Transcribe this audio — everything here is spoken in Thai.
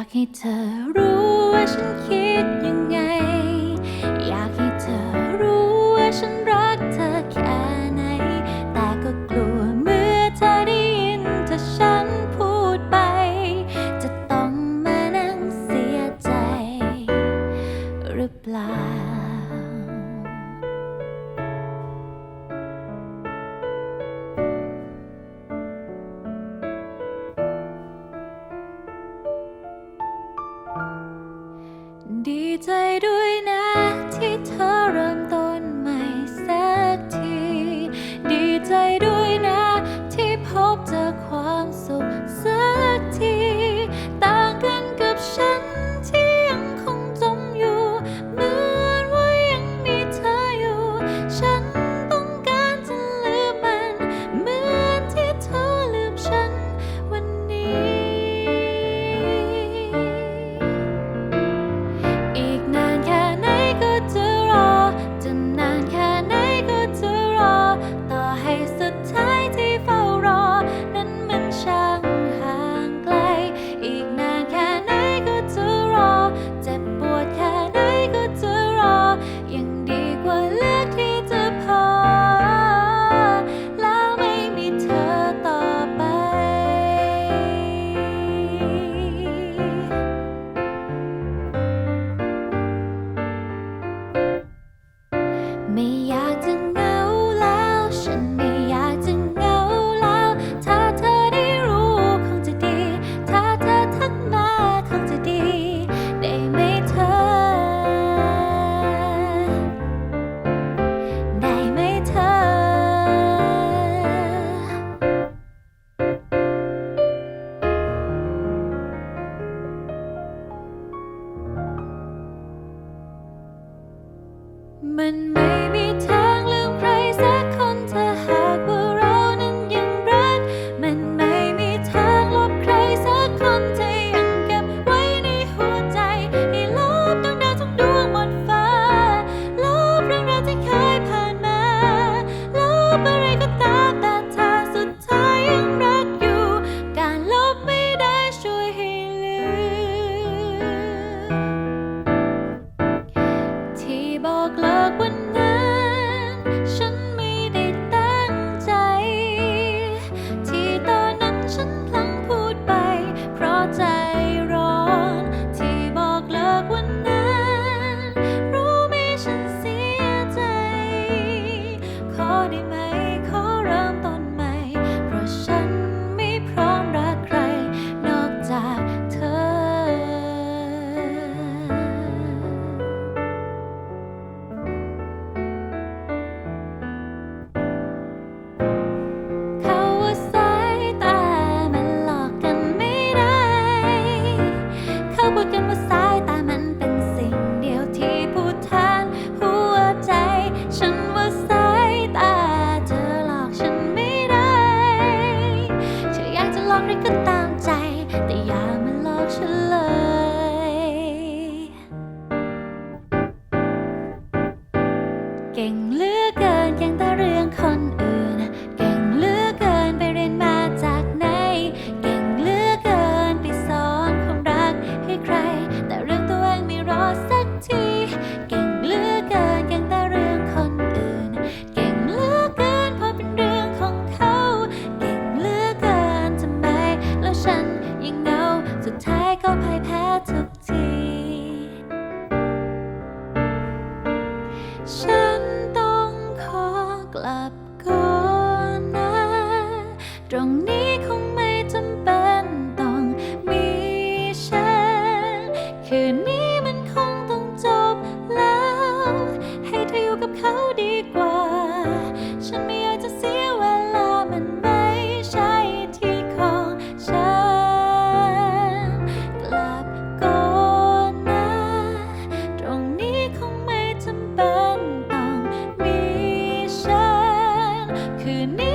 ากให้เธอรู้ว่าฉันคิดยังไง มันไม่มีทาง Además, สุดท้ายก็พ่ายแพ้ทุกที ฉันต้องขอกลับก่อนนะ ตรงนี้ could need